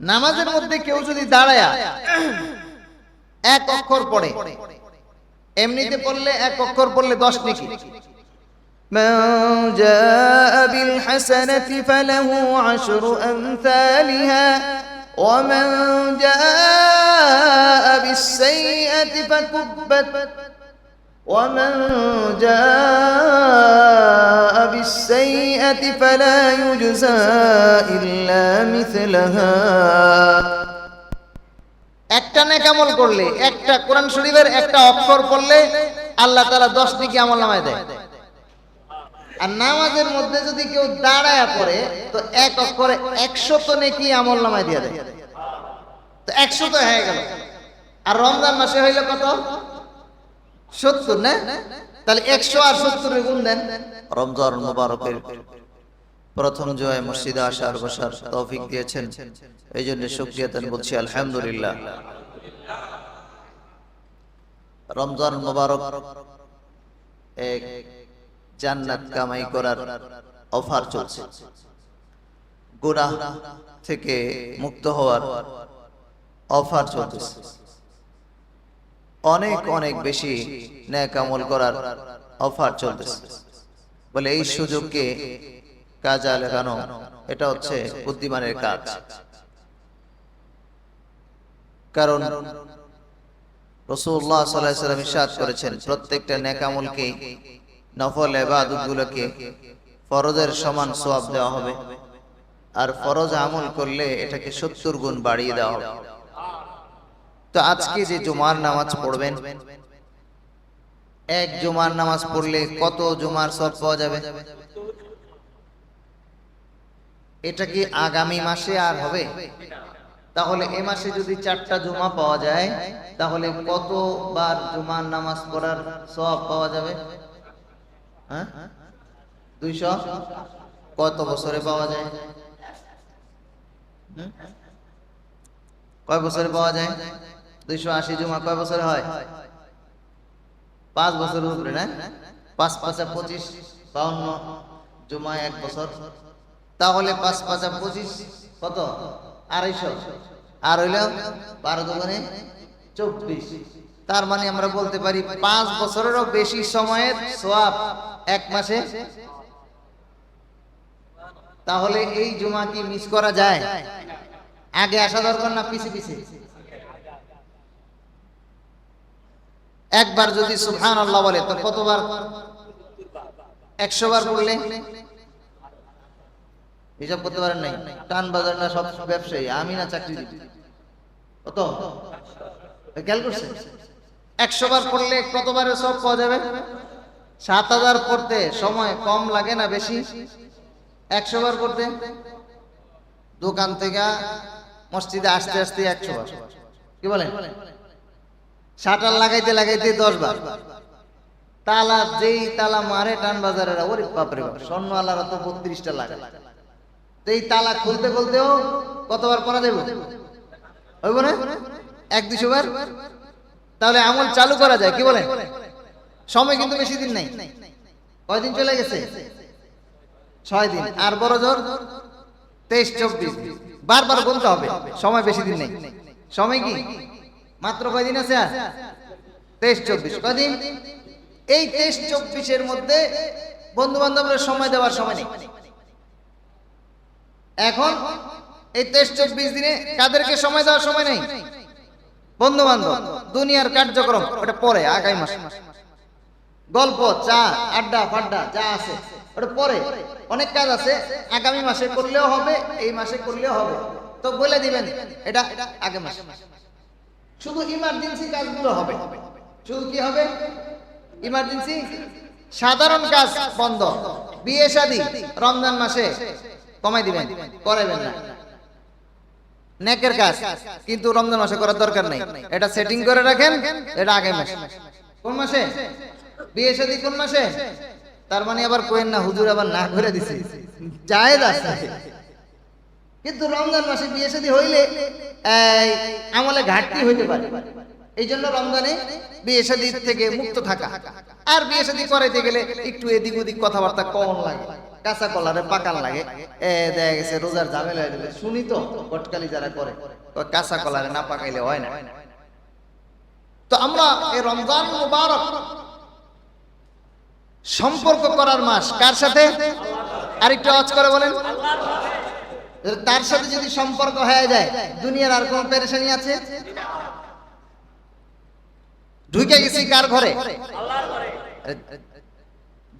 নামাজের মধ্যে কেউ যদি দাঁড়ায় এক অক্ষর পড়ে এমনিতে পড়লে এক অক্ষর পড়লে দশ নাকি من جاء بالحسنة فله عشر أمثالها ومن جاء بالسيئة فكبت ومن جاء بالسيئة فلا يجزى إلا مثلها একটা নেক আমল করলে একটা কোরআন শরীফের একটা অক্ষর পড়লে আল্লাহ তাআলা দশ নাকি আমল নামায় দেয় আর নামাজের মধ্যে যদি কেউ দাঁড়ায় পড়ে তো এক অক্ষরে একশো তো নাকি আমল নামায় দিয়ে দেয় তো একশো তো হয়ে গেল আর রমজান মাসে হইলো কত সত্তর না তাহলে একশো আর সত্তরের গুণ দেন। রমজান মুবারকের প্রথম জয় মসজিদে আসার বসার তৌফিক দিয়েছেন। এই জন্য শুক্রিয়া দেন বলছি আলহামদুলিল্লাহ। রমজান মুবারক এক জান্নাত কামাই করার অফার চলছে। গুনাহ থেকে মুক্ত হওয়ার অফার চলতেছে। অনেক অনেক বেশি ন্যাক আমল করার অফার চলতেছে। বলে এই সুযোগকে কাজে লাগানো এটা হচ্ছে বুদ্ধিমানের কাজ। কারণ রসুল্লাহ সাল্লাহ সাল্লাম ইরশাদ করেছেন প্রত্যেকটা নেকামলকে নফল এবাদতগুলোকে ফরজের সমান সোয়াব দেওয়া হবে। আর ফরজ আমল করলে এটাকে সত্তর গুণ বাড়িয়ে দেওয়া হবে। তো আজকে যে জুমার নামাজ পড়বেন, এক জুমার নামাজ পড়লে কত জুমার সব পাওয়া যাবে? এটা কি আগামী মাসে আর হবে? তাহলে এ মাসে যদি চারটা জুমা পাওয়া যায়, তাহলে কতবার জুমার নামাজ পড়ার সব পাওয়া যাবে? হ্যাঁ? কত বছরে পাওয়া যায়? কয় বছরে পাওয়া যায়? দুইশো আশি জমা কয় বছরে হয়? পাঁচ বছরের উপরে, না? পাঁচ পাঁচা পঁচিশ, বাউন্ন এক বছর। তাহলে পাঁচ পাঁচা পঁচিশ কত? আড়াইশো। আর হইল বারো দোকানে চব্বিশ। তার মানে আমরা বলতে পারি পাঁচ বছরেরও বেশি সময়ের সোয়াব এক মাসে। তাহলে এই জমা কি মিস করা যায়? আগে আসা দরকার না পিছে পিছে? একবার যদি সুবহান আল্লাহ বলে, তো কতবার? একশো বার পড়লে হিসাব করতে পারেন নাই। টান বাজার না সব ব্যবসায়ী, আমি না চাকরি কত? খেয়াল করছে? একশো বার পড়লে কতবারে সব পাওয়া যাবে? সাত হাজার পড়তে সময় কম লাগে না বেশি? একশো বার পড়তে? দোকান থেকে মসজিদে আসতে আসতে একশো বার কি বলেন? শাটার লাগাইতে লাগাইতে দশ বার তালা যেই তালা মারে টান বাজারের, ওরে বাপরে বাপ স্বর্ণ আলারা তো বত্রিশটা লাগে এই তালা খুলতে খুলতেও কতবার করা দেব হইব না? এক দুশো বার? তাহলে আমল চালু করা যায়, কি বলেন? সময় কিন্তু বেশি দিন নাই। কয়দিন চলে গেছে? ছয় দিন। আর বড় জোর? তেইশ, চব্বিশ। বারবার বলতে হবে, সময় বেশি দিন নেই। সময় কি? মাত্র কয়দিন আছে? আর তেইশ চব্বিশ। কয়দিন? এই তেইশ চব্বিশের মধ্যে বন্ধু বান্ধবরা সময় দেওয়ার সময় নেই। এখন এই তেইশ চব্বিশ দিনে কাদেরকে সময় দেওয়ার সময় নেই? বন্ধু বান্ধব দুনিয়ার কার্যক্রম, ওটা পরে, আগামী মাসে। গল্প, চা, আড্ডা, ফাড্ডা, যা আছে, ওটা পরে। অনেক কাজ আছে, আগামী মাসে করলেও হবে, এই মাসে করলেও হবে। তো বলে দিবেন, এটা আগে মাসে। শুধু ইমার্জেন্সি কাজগুলো হবে। শুধু কি হবে? ইমার্জেন্সি সাধারণ কাজ বন্ধ। বিয়ে শাদী রমজান মাসে কমাই দিবেন করাবেন না। নেকের কাজ, কিন্তু রমজান মাসে করার দরকার নেই। এটা সেটিং করে রাখেন, এটা আগে মাসে। কোন মাসে? বিয়ে শাদি কোন মাসে? তার মানে আবার কোয়েন না, হুজুর আবার না করে দিছে। জায়েজ আছে। কিন্তু রমজান মাসে বিয়ে শাদী হইলে আমলে ঘাটতি হইতে পারে। এই জন্য রমজানে বিয়ে শাদী থেকে মুক্ত থাকা। আর বিয়ে শাদী করাইতে গেলে একটু এদিক ওদিক কথাবার্তা কম লাগে, কাঁচা কলারে পাকান লাগে। দেখা গেছে রোজার ঝামেলা হয়ে গেলে শুনি তো গটকালি যারা করে কাঁচা কলারে না পাকাইলে হয় না। তো আমরা এই রমজান মুবারক সম্পর্ক করার মাস কার সাথে? আরেকটু আওয়াজ করে বলেন। তার সাথে যদি সম্পর্ক হয়ে যায়, দুনিয়ার আর কোন পেরেশানি আছে? ঢুকে গেছি কার ঘরে?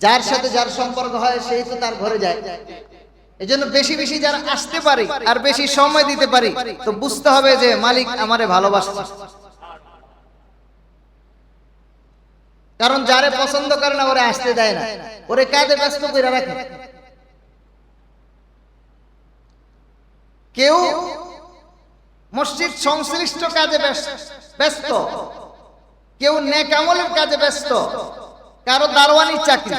যার সাথে যার সম্পর্ক হয়, সেই তো তার ঘরে যায়। এই জন্য বেশি বেশি যারা আসতে পারি আর বেশি সময় দিতে পারি, তো বুঝতে হবে যে মালিক আমারে ভালোবাসে কারণ যারে পছন্দ করে না, ওরে আসতে দেয় না। ওরে কাজে ব্যস্ত করে রাখে। কেউ মসজিদ সংশ্লিষ্ট কাজে ব্যস্ত। কেউ নেকামলের কাজে ব্যস্ত। কারও দারোয়ানির চাকরি।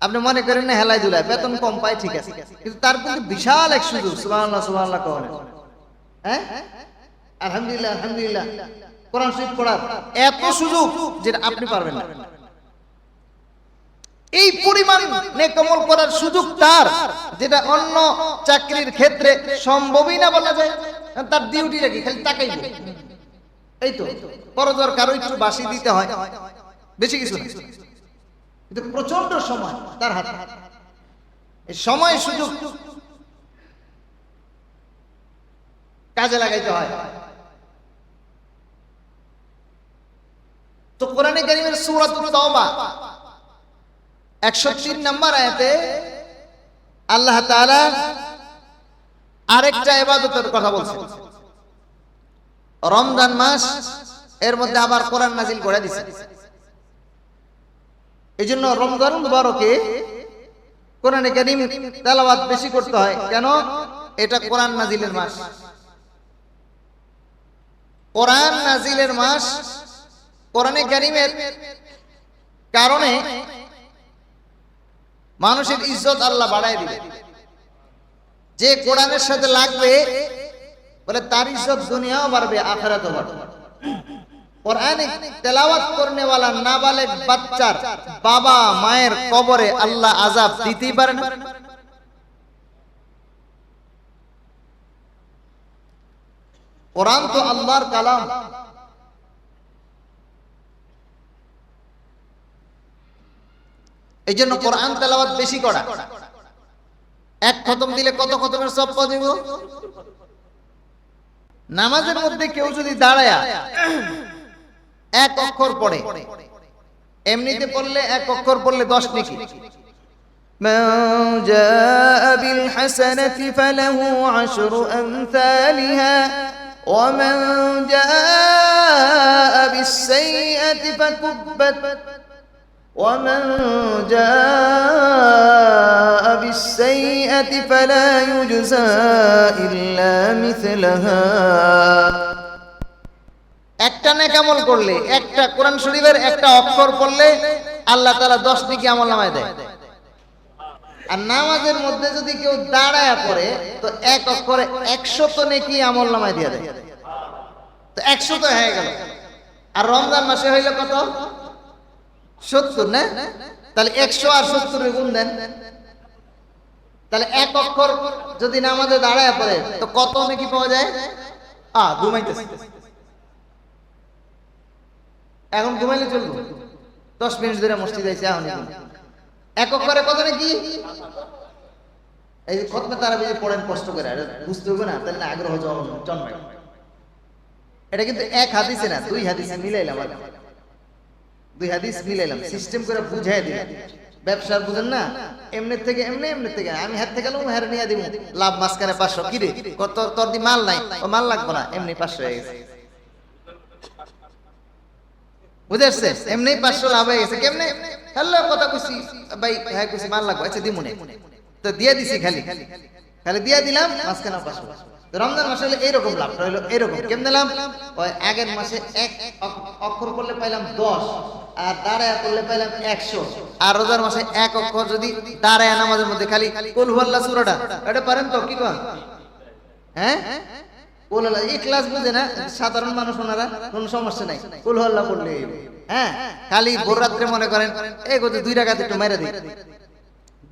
আপনি মনে করেন হেলাই দুলাই, বেতন কম পায় ঠিক আছে। কিন্তু তার কিন্তু বিশাল এক সুযোগ, সুবহানাল্লাহ সুবহানাল্লাহ কখন হ্যাঁ? আলহামদুলিল্লাহ আলহামদুলিল্লাহ। কোরআন শরীফ পড়ার এত সুযোগ যেটা আপনি পারবেন না। এই পরিমাণ নেকমল করার সুযোগ তার। যেটা অন্য চাকরির ক্ষেত্রে সম্ভবই না বলা যায়, তার ডিউটিটা কি? খালি টাকাই এই তো করজর কারও একটু বাসি দিতে হয়। বেশি কিছু প্রচণ্ড সময় তার হাতে। সময় সুযোগ কাজে লাগাইতে হয়। তো কোরআনে কারিমের সূরাতুত তাওবা 103 নম্বর আয়াতে আল্লাহ তাআলা আরেকটা ইবাদতের কথা বলছেন। রমজান মাস এর মধ্যে আবার কোরআন নাজিল করে দিছে। এই জন্য রমজান মুবারকে কোরআনে কারিম তেলাওয়াত বেশি করতে হয়। কেন? এটা কোরআন নাজিলের মাস। কোরআন নাজিলের মাস কোরআনে কারিমের কারণে মানুষের ইজ্জত আল্লাহ বাড়ায় দিবে। যে কোরআনের সাথে লাগবে, বলে তার ইজ্জত দুনিয়াও বাড়বে, আখেরাতও কবরে আল্লাহ কোরআন তো আল্লাহর কালাম। এই জন্য কোরআন তেলাওয়াত বেশি করা এক খতম দিলে কত খতমের সব পাওয়া যাবে নামাজের মধ্যে কেউ যদি দাঁড়ায় এক অক্ষর পড়ে এমনিতে পড়লে এক অক্ষর পড়লে দশ নাকি من جاء بالحسنة فله عشر أمثالها ومن جاء بالسيئة فكبت ومن جاء بالسيئة فلا يجزى إلا مثلها একটা নেকামল করলে একটা কোরআন শরীফের একটা অক্ষর পড়লে আল্লাহ তাআলা দশ নাকি আমল নামায় দেয় আর নামাজের মধ্যে যদি কেউ দাঁড়ায় পড়ে তো এক অক্ষরে একশো তো নাকি আমল নামায় দিয়ে দেয় তো একশো তো হয়ে গেল আর রমজান মাসে হইলো কত সত্তর, না? তাহলে একশো আর সত্তরের গুণ দেন। তাহলে এক অক্ষর যদি নামাজে দাঁড়ায় পড়ে, তো কত নাকি পাওয়া যায়? আ, ঘুমাইতেছে। এখন ঘুমাইলে চলবো? দশ মিনিট ধরে মসজিদ আইছে, এখন এক অক্ষরে কত নাকি? এই খতমে তারা যদি পড়েন কষ্ট করে বুঝতে হবে না, তাহলে আগ্রহ জন্ম- জন্মায়। এটা কিন্তু এক হাদিসে না, দুই হাদিস মিলাইলাম আর। দুই হাদিস মিলাইলাম সিস্টেম করে বুঝাই দিলাম। ব্যবসার বুঝেন না? এমনি থেকে এমনি এমনি থেকে। আমি হাত থেকে গেলাম হারে নিয়ে দিব। লাভ মাঝখানে পাঁচশো। কিরে কত তোর দি মাল নাই। ও মাল লাগবে না। এমনি পাঁচশো হয়ে গেছে। বুঝে আসছে? এমনি পাঁচশো লাভ হয়ে গেছে। কেমনে? হ্যালো, কথা ভাই হ্যাঁ কইছি, মাল লাগবে। আচ্ছা দিমুনে। তো দিয়ে দিছি খালি। খালি দিয়ে দিলাম পাঁচশো। রমজান মাসে হলে এইরকম লাভ হইল এইরকম। কেমনে লাভ? ওই আগের মাসে এক অক- অক্ষর করলে পাইলাম দশ। আর দাঁড়ায় করলে একশো। আর রোজার মাসে এক অক্ষর যদি দাঁড়ায় নামাজের মধ্যে খালি কুল সূরাটা, এটা পারেন তো, কি হ্যাঁ? সাধারণ মানুষ ওনারা সমস্যা নাই। করলে হ্যাঁ? খালি ভোর রাত্রে মনে করেন এই দুই টাকাতে একটু মেরে দিই।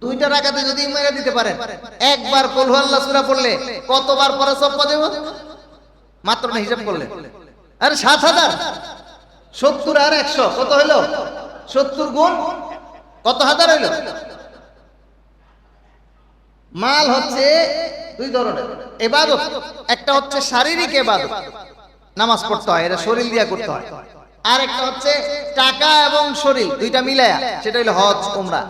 দুইটা রাকাতে যদি মেরে দিতে পারেন, একবার কলহু আল্লাহ সূরা পড়লে কতবার পরে সব পাবে মাত্র না হিসাব করলে। আরে সাত হাজার। সত্তর আর একশো, কত হইল? সত্তর গুণ কত হাজার হইল? মাল হচ্ছে দুই ধরনের, এবাদত, একটা হচ্ছে শারীরিক এবাদত, নামাজ পড়তে হয়, এটা শরীর দিয়া করতে হয়। আর একটা হচ্ছে টাকা এবং শরীর, দুইটা মিলে সেটা হলো হজ, উমরা।